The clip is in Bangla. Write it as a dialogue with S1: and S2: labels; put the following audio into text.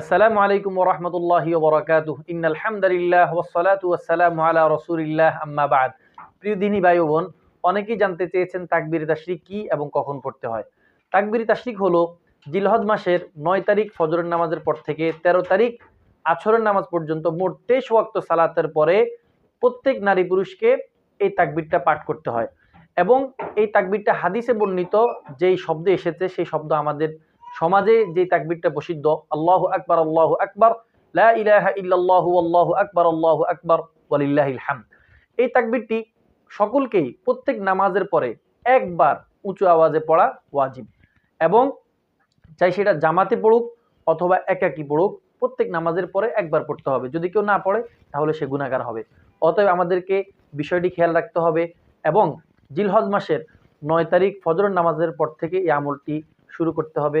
S1: আসসালামু আলাইকুম ওরহমতুল্লাহি ওবরাকাতুহ ইন্নাল হামদুলিল্লাহ ওয়াসসালাতু ওয়াসসালামু আলা রাসূলিল্লাহ, আম্মা বাদ। প্রিয় দিনী ভাই বোন, অনেকেই জানতে চেয়েছেন তাকবীর তাশরিক কি এবং কখন পড়তে হয়। তাকবীর তাশরিক হলো জিলহজ মাসের নয় তারিখ ফজরের নামাজের পর থেকে ১৩ তারিখ আছরের নামাজ পর্যন্ত মোট তেইশ ওয়াক্ত সালাতের পরে প্রত্যেক নারী পুরুষকে এই তাকবিরটা পাঠ করতে হয়। এবং এই তাকবিরটা হাদিসে বর্ণিত, যেই শব্দ এসেছে সেই শব্দ আমাদের সমাজে যে তাকবীরটা প্রসিদ্ধ, আল্লাহ আকবার আল্লাহ আকবার, লা ইলাহা ইল্লাল্লাহু, আল্লাহু আকবার আল্লাহু আকবার, ওয়ালিল্লাহিল হামদ। এই তাকবীরটি সকলকেই প্রত্যেক নামাজের পরে একবার উঁচু আওয়াজে পড়া ওয়াজিব এবং চাই সেটা জামাতে পড়ুক অথবা একাকি পড়ুক, প্রত্যেক নামাজের পরে একবার পড়তে হবে। যদি কেউ না পড়ে, তাহলে সে গুণাগার হবে। অতএব আমাদেরকে বিষয়টি খেয়াল রাখতে হবে এবং জিলহজ মাসের নয় তারিখ ফজরের নামাজের পর থেকে এই আমলটি শুরু করতে হবে।